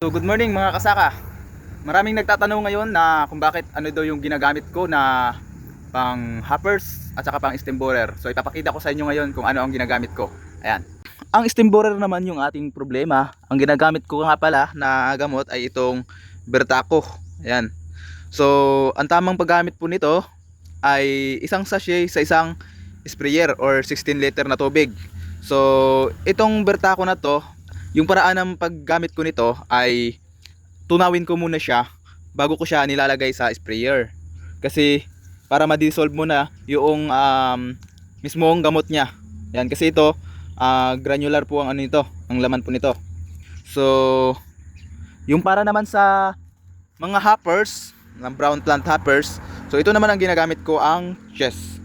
So good morning mga kasaka. Maraming nagtatanong ngayon na kung bakit ano daw yung ginagamit ko na pang hoppers at saka pang stem borer. So ipapakita ko sa inyo ngayon kung ano ang ginagamit ko. Ayan. Ang stem borer naman yung ating problema. Ang ginagamit ko nga pala na gamot ay itong Bertaco. Ayan. So ang tamang paggamit po nito ay isang sachet sa isang sprayer or 16 liter na tubig. So itong Bertaco na to yung paraan ng paggamit ko nito ay tunawin ko muna siya bago ko siya nilalagay sa sprayer. Kasi para ma-dissolve muna yung um, mismong gamot niya. Yan kasi ito ah, granular po ang ano nito, ang laman po nito. So yung para naman sa mga hoppers, ng brown plant hoppers, so ito naman ang ginagamit ko ang chest.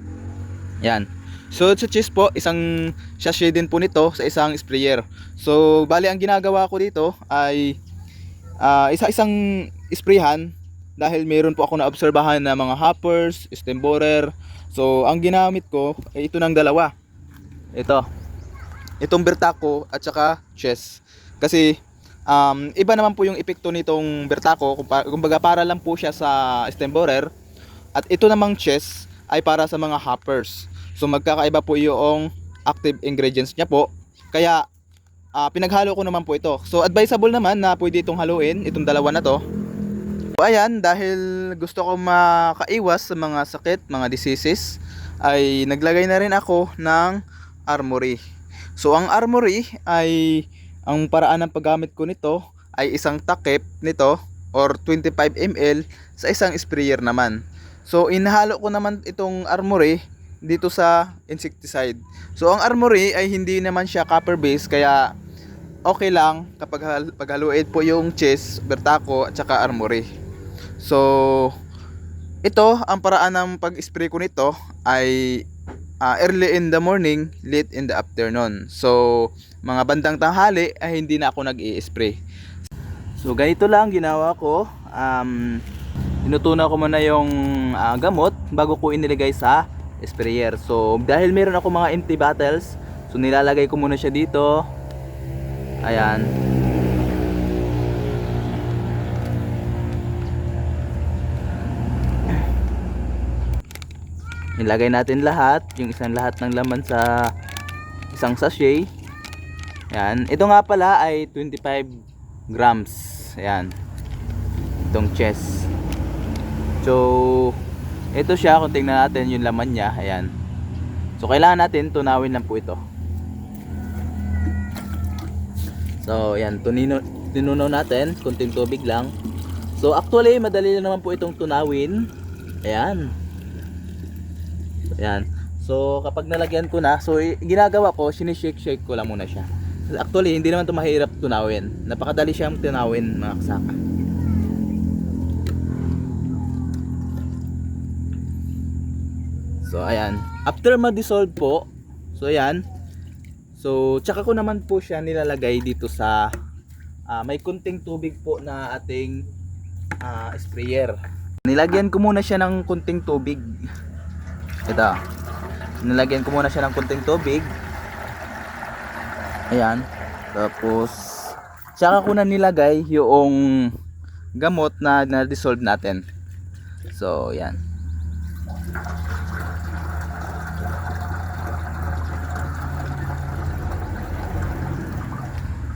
Yan. So sa chest po, isang sachet din po nito sa isang sprayer. So bali ang ginagawa ko dito ay ah, isa-isang sprayhan dahil meron po ako naobserbahan na mga hoppers, stem borer. So ang ginamit ko ay ito ng dalawa. Ito. Itong Bertaco at saka chest. Kasi um, iba naman po yung epekto nitong Bertaco, kumbaga para lang po siya sa stem borer. At ito namang chest ay para sa mga hoppers. So magkakaiba po yung active ingredients niya po. Kaya ah, pinaghalo ko naman po ito. So advisable naman na pwede itong haluin, itong dalawa na to. So ayan, dahil gusto ko makaiwas sa mga sakit, mga diseases, ay naglagay na rin ako ng armory. So ang armory ay ang paraan ng paggamit ko nito ay isang takip nito or 25 ml sa isang sprayer naman. So inhalo ko naman itong armory dito sa insecticide. So ang armory ay hindi naman siya copper base kaya okay lang kapag hal- paghaluin po yung chest, bertaco at saka armory. So ito ang paraan ng pag-spray ko nito ay ah, early in the morning, late in the afternoon. So mga bandang tanghali ay hindi na ako nag-i-spray. So ganito lang ginawa ko. Um, Inutunaw ko muna yung ah, gamot bago ko inilagay sa sprayer. So, dahil meron ako mga empty bottles, so nilalagay ko muna siya dito. Ayan. Nilagay natin lahat, yung isang lahat ng laman sa isang sachet. Ayan. Ito nga pala ay 25 grams. Ayan. Itong chest. So, ito siya kung tingnan natin yung laman niya, ayan. So, kailangan natin tunawin lang po ito. So, ayan, tunino, tinunaw natin, kunting tubig lang. So, actually, madali lang naman po itong tunawin. Ayan. Ayan. So, kapag nalagyan ko na, so, ginagawa ko, sinishake-shake ko lang muna siya. Actually, hindi naman ito mahirap tunawin. Napakadali siyang tunawin, mga kasaka. So ayan, after ma-dissolve po, so ayan. So tsaka ko naman po siya nilalagay dito sa ah, may kunting tubig po na ating ah, sprayer. Nilagyan ko muna siya ng kunting tubig. Ito. Nilagyan ko muna siya ng kunting tubig. Ayan. Tapos tsaka ko na nilagay yung gamot na na-dissolve natin. So, yan.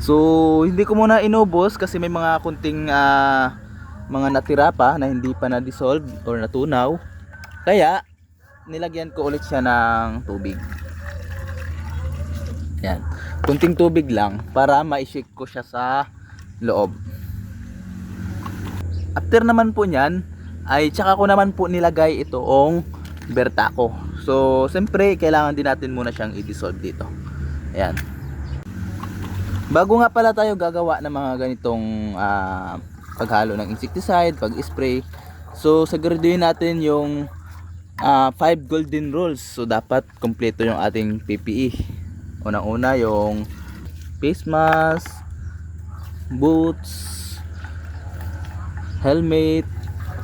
So, hindi ko muna inubos kasi may mga kunting ah, mga natira pa na hindi pa na-dissolve or natunaw. Kaya, nilagyan ko ulit siya ng tubig. Yan. Kunting tubig lang para ma-shake ko siya sa loob. After naman po niyan, ay tsaka ko naman po nilagay itoong bertaco. So, siyempre, kailangan din natin muna siyang i-dissolve dito. Ayan. Bago nga pala tayo gagawa ng mga ganitong ah, paghalo ng insecticide, pag-spray. So, sagariduhin natin yung 5 golden rules. So, dapat kompleto yung ating PPE. Unang-una yung face mask, boots, helmet,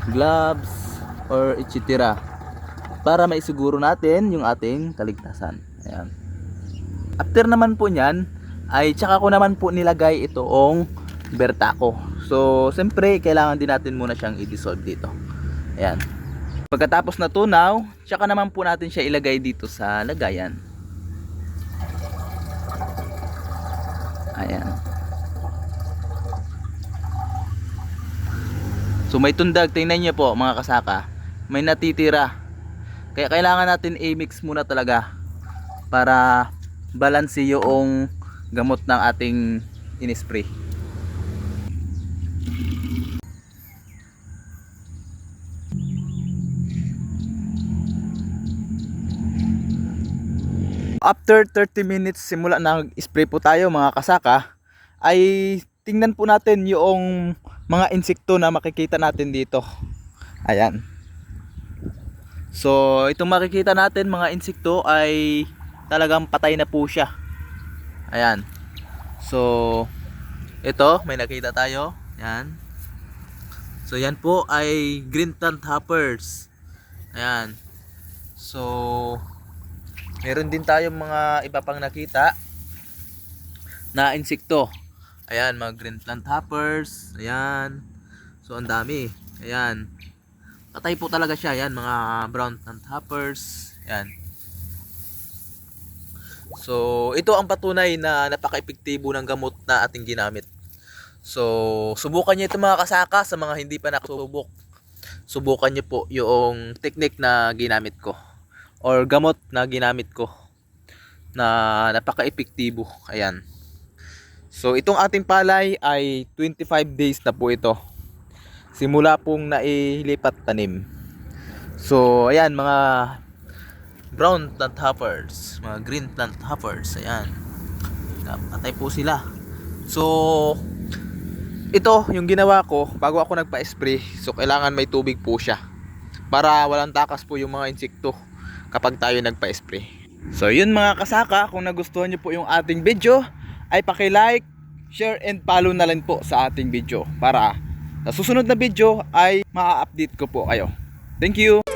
gloves, or etc. Para maisiguro natin yung ating kaligtasan. Ayan. After naman po niyan, ay tsaka ko naman po nilagay itoong Bertaco. So, siyempre, kailangan din natin muna siyang i-dissolve dito. Ayan. Pagkatapos na tunaw, tsaka naman po natin siya ilagay dito sa lagayan. Ayan. So may tundag, tingnan niyo po mga kasaka, may natitira. Kaya kailangan natin i-mix muna talaga para balanse yung gamot ng ating inispray. After 30 minutes simula na spray po tayo mga kasaka, ay tingnan po natin yung mga insekto na makikita natin dito. Ayan. So, itong makikita natin mga insekto ay talagang patay na po siya. Ayan. So, ito, may nakita tayo. Ayan. So, yan po ay green plant hoppers. Ayan. So, meron din tayong mga iba pang nakita na insekto. Ayan, mga green plant hoppers. Ayan. So, ang dami. Ayan. Patay po talaga siya. Ayan, mga brown plant hoppers. Ayan. So, ito ang patunay na napaka-epektibo ng gamot na ating ginamit. So, subukan niyo ito mga kasaka sa mga hindi pa nakasubok. Subukan niyo po yung technique na ginamit ko or gamot na ginamit ko na napaka-epektibo. Ayan. So, itong ating palay ay 25 days na po ito. Simula pong nailipat tanim. So, ayan mga brown plant hoppers, mga green plant hoppers, ayan. Napatay po sila. So, ito yung ginawa ko bago ako nagpa-spray. So, kailangan may tubig po siya. Para walang takas po yung mga insekto kapag tayo nagpa-spray. So, yun mga kasaka, kung nagustuhan nyo po yung ating video, ay paki-like, share, and follow na lang po sa ating video para sa susunod na video ay ma-update ko po kayo. Thank you!